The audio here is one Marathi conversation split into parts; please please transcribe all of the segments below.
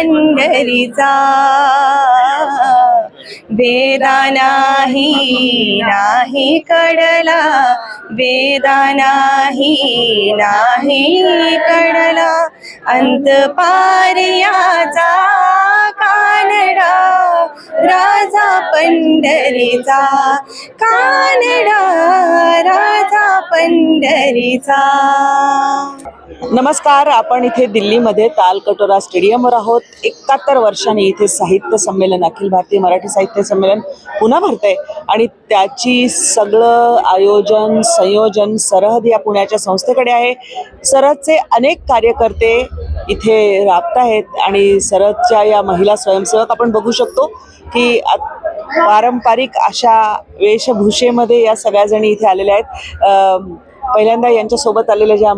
पंढरीचा वेदा नाही नाही कडला वेदा नाही नाही कडला अंत पारियाचा कानडा. राजा पंढरीचा. कानडा राजा पंढरीचा. नमस्कार आपण इथे दिल्लीमध्ये तालकटोरा स्टेडियमवर आहोत. एकाहत्तर वर्षांनी इथे साहित्य संमेलन अखिल भारतीय मराठी साहित्य संमेलन पुन्हा भरतंय. आणि त्याची सगळं आयोजन संयोजन सरहद या पुण्याच्या संस्थेकडे आहे. सरहदचे अनेक कार्यकर्ते इथे राबत आहेत आणि सरदच्या या महिला स्वयंसेवक आपण बघू शकतो की पारंपरिक अशा वेशभूषेमध्ये या सगळ्या जणी इथे आलेल्या आहेत. पहिल्यांदा यांच्यासोबत आलेल्या ज्या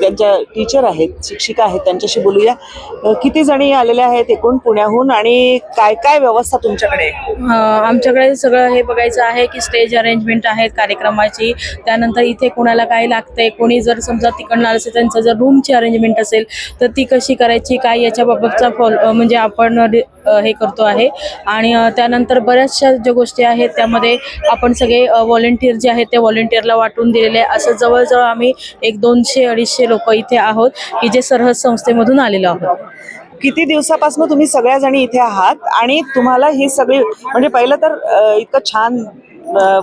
त्यांच्या टीचर आहेत शिक्षिका आहेत त्यांच्याशी बोलूया. किती जणी आलेल्या आहेत एकूण पुण्याहून आणि काय काय व्यवस्था तुमच्याकडे आमच्याकडे सगळं हे बघायचं आहे की स्टेज अरेंजमेंट आहेत कार्यक्रमाची. त्यानंतर इथे कोणाला काय लागतंय कोणी जर समजा तिकडनं असेल त्यांचं जर रूमची अरेंजमेंट असेल तर ती कशी करायची काय याच्याबाबतचा फॉलो म्हणजे आपण हे करतो आहे. आणि त्यानंतर बऱ्याचशा ज्या गोष्टी आहेत त्यामध्ये आपण सगळे व्हॉलेंटियर जे आहेत ते व्हॉलेंटियरला वाटून दिलेले असं जवळजवळ आम्ही एक दोनशे अडीचशे लोक इथे आहोत की जे सरहद संस्थेमधून आलेलो आहोत. किती दिवसापासून तुम्ही सगळ्या जणी इथे आहात आणि तुम्हाला हे सगळी म्हणजे पहिलं तर इतकं छान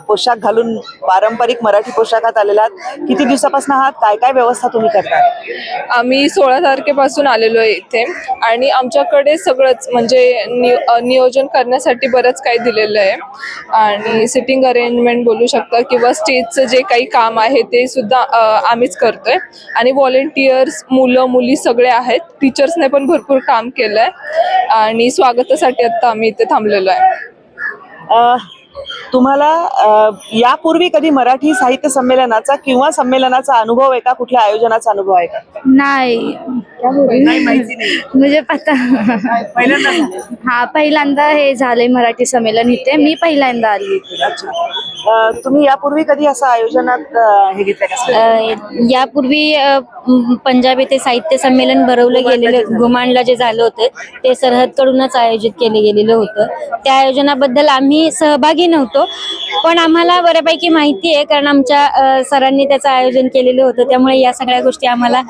पोशाख घालून पारंपरिक मराठी पोशाखात आलेला आहात. किती दिवसापासून आहात? काय काय व्यवस्था तुम्ही करता? आम्ही सोळा तारखेपासून आलेलो आहे इथे. आणि आमच्याकडे सगळंच म्हणजे नियोजन करण्यासाठी बरंच काही दिलेलं आहे. आणि सिटिंग अरेंजमेंट बोलू शकता किंवा स्टेजचं जे काही काम आहे ते सुद्धा आम्हीच करतोय. आणि व्हॉलेंटियर्स मुलं मुली सगळे आहेत. टीचर्सने पण भरपूर काम केलं आहे आणि स्वागतासाठी आत्ता आम्ही इथे थांबलेलो आहे. तुम्हाला यापूर्वी कधी मराठी साहित्य संमेलनाचा किंवा संमेलनाचा अनुभव आहे का? कुठल्या आयोजनाचा अनुभव आहे का? नाही. म्हणजे पता. हा पहिल्यांदा हे झालंय मराठी संमेलन इथे. मी पहिल्यांदा आली तुम्ही यापूर्वी कधी असं आयोजनात हे घेतलं यापूर्वी पंजाब येथे साहित्य संमेलन भरवलं गेलेलं घुमाणला जे झालं होतं ते सरहदकडूनच आयोजित केले गेलेलं होतं. त्या आयोजनाबद्दल आम्ही सहभागी नव्हतो. पण आम्हाला बऱ्यापैकी माहिती आहे कारण आमच्या सरांनी त्याचं आयोजन केलेलं होतं. त्यामुळे या सगळ्या गोष्टी आम्हाला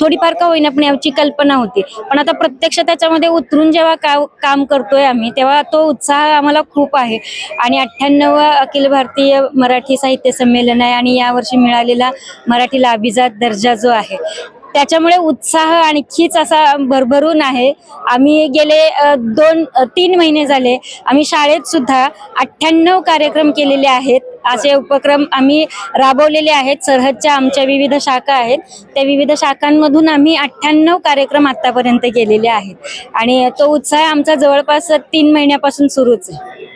थोडीफार का होईना पण याची कल्पना होती. पण आता प्रत्यक्ष त्याच्यामध्ये उतरून जेव्हा का काम करतोय आम्ही तेव्हा तो उत्साह आम्हाला खूप आहे. आणि अठ्ठ्याण्णव अखिल भारतीय मराठी साहित्य संमेलन आहे आणि यावर्षी मिळालेला मराठीला अभिजात दर्जा जो आहे त्याच्यामुळे उत्साह आणखीच असा भरभरून आहे. आम्ही गेले दोन तीन महिने झाले. आम्ही शाळेत सुद्धा अठ्ठ्याण्णव कार्यक्रम केलेले आहेत. असे उपक्रम आम्ही राबवलेले आहेत. सरहदच्या आमच्या विविध शाखा आहेत. त्या विविध शाखांमधून आम्ही अठ्ठ्याण्णव कार्यक्रम आतापर्यंत केलेले आहेत. आणि तो उत्साह आमचा जवळपास तीन महिन्यापासून सुरूच आहे.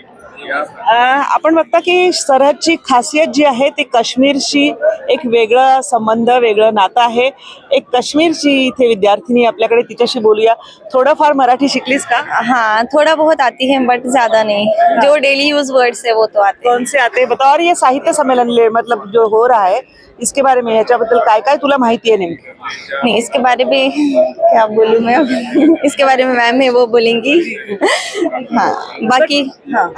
आपण बघता की सरहदची खासियत जी आहे ती काश्मीरशी एक वेगळं संबंध वेगळं नातं आहे. एक काश्मीरची इथे विद्यार्थिनी आपल्याकडे तिच्याशी बोलूया. थोडंफार मराठी शिकलीस का? हाँ थोड़ा बहुत आती है बट ज़्यादा नहीं. जो डेली यूज़ वर्ड्स है वो तो आते हैं. कौन से आते हैं बताओ? और ये साहित्य सम्मेलन ले मतलब जो हो रहा है इसके बारे में ह्याच्याबद्दल काय काय तुला माहिती आहे नेमकी? नहीं इसके बारे में क्या बोलूँ मैं? अब? इसके बारे में मैम है वो बोलेंगी. हाँ बाकी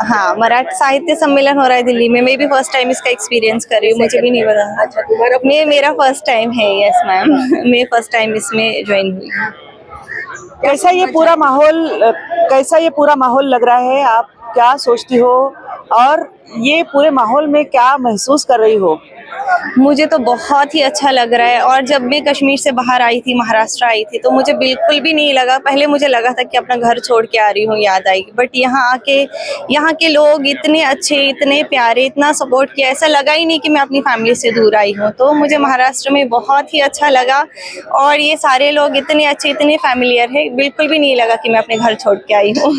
हाँ मराठी साहित्य सम्मेलन हो रहा है दिल्ली में. मैं भी फ़र्स्ट टाइम इसका एक्सपीरियंस कर रही हूँ मुझे भी नहीं पता. मैं मेरा फ़र्स्ट टाइम है यस मैम मैं फ़र्स्ट टाइम इसमें ज्वाइन हुई। कैसा ये पूरा माहौल, कैसा ये पूरा माहौल लग रहा है? आप क्या सोचती हो? और ये पूरे माहौल में क्या महसूस कर रही हो? मुझे तो बहुत ही अच्छा लग रहा है। और जब मैं कश्मीर से बाहर आई थी, महाराष्ट्र आई थी तो मुझे बिल्कुल भी नहीं लगा। पहले मुझे लगा था कि अपना घर छोड़ के आ रही हूँ, याद आएगी बट यहाँ आके, यहाँ के लोग इतने अच्छे, इतने प्यारे, इतना सपोर्ट किया। ऐसा लगा ही नहीं कि मैं अपनी फैमिली से दूर आई हूँ। तो मुझे महाराष्ट्र में बहुत ही अच्छा लगा। और ये सारे लोग इतने अच्छे, इतने फैमिलियर है। बिल्कुल भी नहीं लगा कि मैं अपने घर छोड़ के आई हूँ।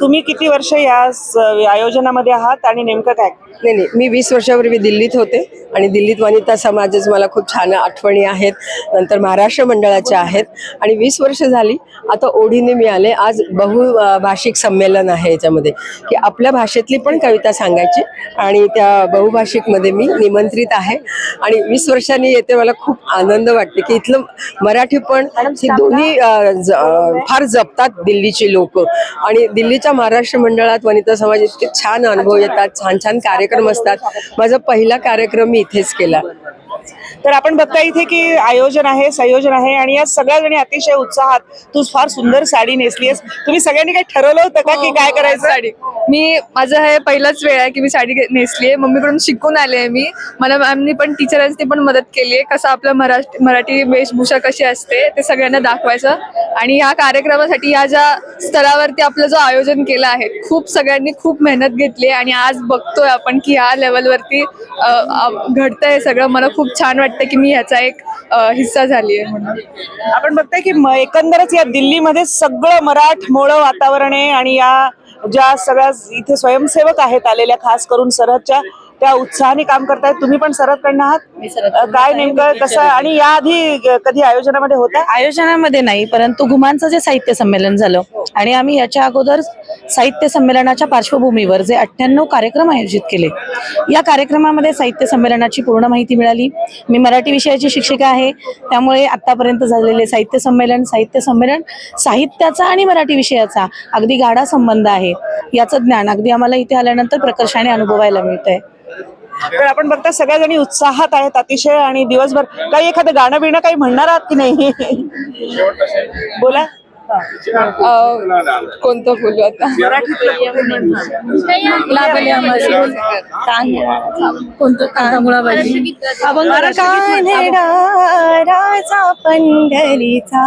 तुम्ही किती वर्ष या स- आयोजनामध्ये आहात आणि नेमकं काय? नाही नाही मी वीस वर्षापूर्वी दिल्लीत होते आणि दिल्लीत वनिता समाजच मला खूप छान आठवणी आहेत नंतर महाराष्ट्र मंडळाच्या आहेत आणि वीस वर्ष झाली आता ओढीने मी आले. आज बहुभाषिक संमेलन आहे याच्यामध्ये की आपल्या भाषेतली पण कविता सांगायची आणि त्या बहुभाषिकमध्ये मी निमंत्रित आहे. आणि वीस वर्षांनी येते मला खूप आनंद वाटते की इथलं मराठी पण ही दोन्ही अ, ज- अ, फार जपतात दिल्लीची लोक. आणि दिल्लीच्या महाराष्ट्र मंडळात वनिता समाज इतके छान अनुभव येतात छान छान कार्यक्रम असतात. माझा पहिला कार्यक्रम मी इथेच केला. तर आपण बघता इथे की आयोजन आहे संयोजन आहे आणि या सगळ्या जणी अतिशय उत्साहात तू फार सुंदर साडी नेसलीस तुम्ही सगळ्यांनी काही ठरवलं होतं का की काय करायचं? साडी. मी माझं हे पहिलाच वेळ आहे की मी साडी नेसली आहे मम्मीकडून शिकून आले आहे मी. मला मॅमनी पण टीचरांनी पण मदत केली आहे कसं आपलं मराठी मराठी वेशभूषा कशी असते ते सगळ्यांना दाखवायचं. आणि ह्या कार्यक्रमासाठी ह्या ज्या स्तरावरती आपलं जो आयोजन केलं आहे खूप सगळ्यांनी खूप मेहनत घेतली आणि आज बघतोय आपण की ह्या लेवलवरती घडतंय सगळं. मला खूप छान वाटतं की मी ह्याचा एक हिस्सा झाली आहे म्हणून. आपण बघताय की म- एकंदरच या दिल्लीमध्ये सगळं मराठमोळं वातावरण आहे आणि या ज्या सगळ्या इथे स्वयंसेवक आहेत आलेल्या खास करून सरहदच्या त्या उत्साहाने काम करतायत तुम्ही पण सरहदकडनं आहात. काय नेमकं कसं आणि याआधी कधी आयोजनामध्ये होता? आयोजनामध्ये नाही परंतु घुमांचं जे साहित्य संमेलन झालं आणि आम्ही याच्या अगोदर साहित्य संमेलनाच्या पार्श्वभूमीवर जे अठ्ठ्याण्णव कार्यक्रम आयोजित केले या कार्यक्रमामध्ये साहित्य संमेलनाची पूर्ण माहिती मिळाली. मी मराठी विषयाची शिक्षिका आहे त्यामुळे आतापर्यंत झालेले साहित्य संमेलन साहित्य संमेलन साहित्याचा आणि मराठी विषयाचा अगदी गाढा संबंध आहे. याचं ज्ञान अगदी आम्हाला इथे आल्यानंतर प्रकर्षाने अनुभवायला मिळतंय. तर आपण बघता सगळ्या जणी उत्साहात आहेत अतिशय आणि दिवसभर काही एखादं गाणं बिणं काही म्हणणार आहात की नाही? बोला. कोणतं बोलू आता कोणतं? कांदामुळाबाजी अरे कानडा राजा पंढरीचा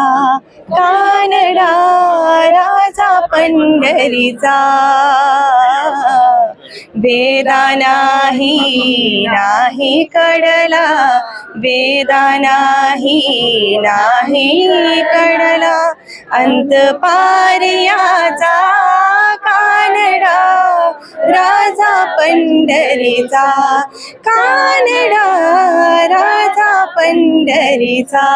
कानडा राजा पंढरीचा. वेदा नाही नाही कडला वेदा नाही नाही कळला अंत पारियाचा. कानडा राजा पंढरीचा. कानडा राजा पंढरीचा.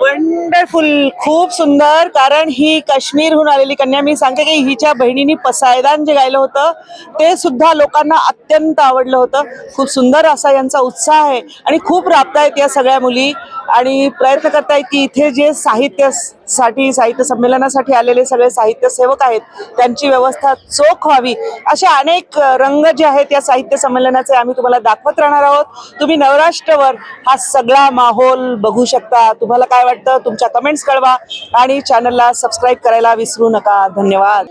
वंडरफुल खूप सुंदर कारण ही काश्मीरहून आलेली कन्या मी सांगते की हिच्या बहिणीने पसायदान जे गायलं होतं ते सुद्धा लोकांना अत्यंत आवडलं होतं. खूप सुंदर असा यांचा उत्साह आहे आणि खूप राबतायत या सगळ्या मुली. आणि प्रयत्न करतायत की इथे जे साहित्यसाठी साहित्य संमेलनासाठी आलेले सगळे साहित्य सेवक आहेत त्यांची व्यवस्था चोख व्हावी. असे अनेक रंग जे आहेत या साहित्य संमेलनाचे आम्ही तुम्हाला दाखवत राहणार आहोत. तुम्ही नवराष्ट्रवर हा सगळा माहोल बघू शकता. तुम्हाला काय वाटतं तुमच्या कमेंट्स कळवा आणि चॅनलला सबस्क्राईब करायला विसरू नका. धन्यवाद.